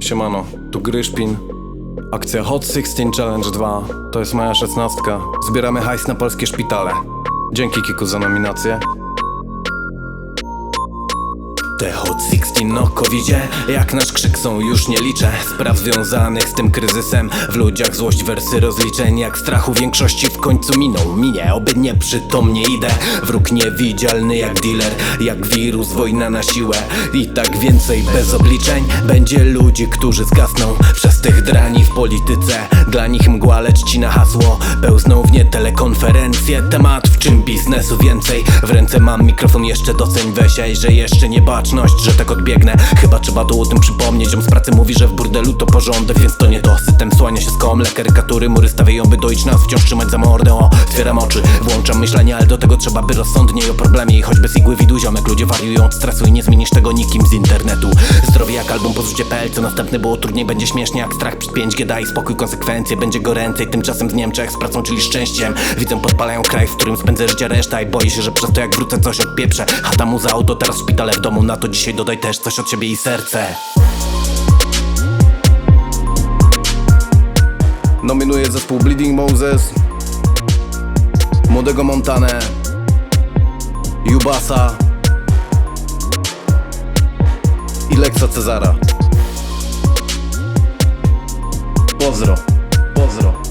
Siemano, tu Gryszpin. Akcja Hot 16 Challenge 2. To jest moja szesnastka. Zbieramy hajs na polskie szpitale. Dzięki Kiku za nominację. Te Hot 16 no covidzie Jak nasz krzyk są już nie liczę. Spraw związanych z tym kryzysem W ludziach złość wersy rozliczeń Jak strachu większości w końcu minął Minie, oby nieprzytomnie idę. Wróg niewidzialny jak dealer Jak wirus, wojna na siłę. I tak więcej bez obliczeń. Będzie ludzi, którzy zgasną Przez tych drani w polityce. Dla nich mgła lecz ci na hasło. Pełzną w nie telekonferencje. Temat w czym biznesu więcej. W ręce mam mikrofon jeszcze doceń. Weź Ej, że jeszcze niebaczność, że tak odbiegnę. Chyba trzeba tu o tym przypomnieć Ziom z pracy mówi, że w burdelu to porządek Więc to niedosytem słania się skomle Karykatury mury stawiają by doić nas Wciąż trzymać za mordę, o, otwieram oczy Włączam myślenie, ale do tego trzeba by rozsądniej o problemie. I choćby z igły widu ziomek Ludzie wariują od stresu i nie zmienisz tego nikim z internetu. Zdrowie jak album pozrzucie.pl Co następne było trudniej, będzie śmiesznie jak strach przed 5G Daj spokój, konsekwencje, będzie goręcej. Tymczasem w Niemczech z pracą, czyli szczęściem Widzę podpalają kraj, w którym spędzę życie reszta I boję się, że przez to jak wrócę coś odpieprzę Chata mu za auto, teraz szpitale w domu Na to dzisiaj dodaj też coś od siebie i serce. Nominuję zespół Bleeding Moses Młodego Montanę Jubasa i Lexa Cezara. Pozdro, pozdro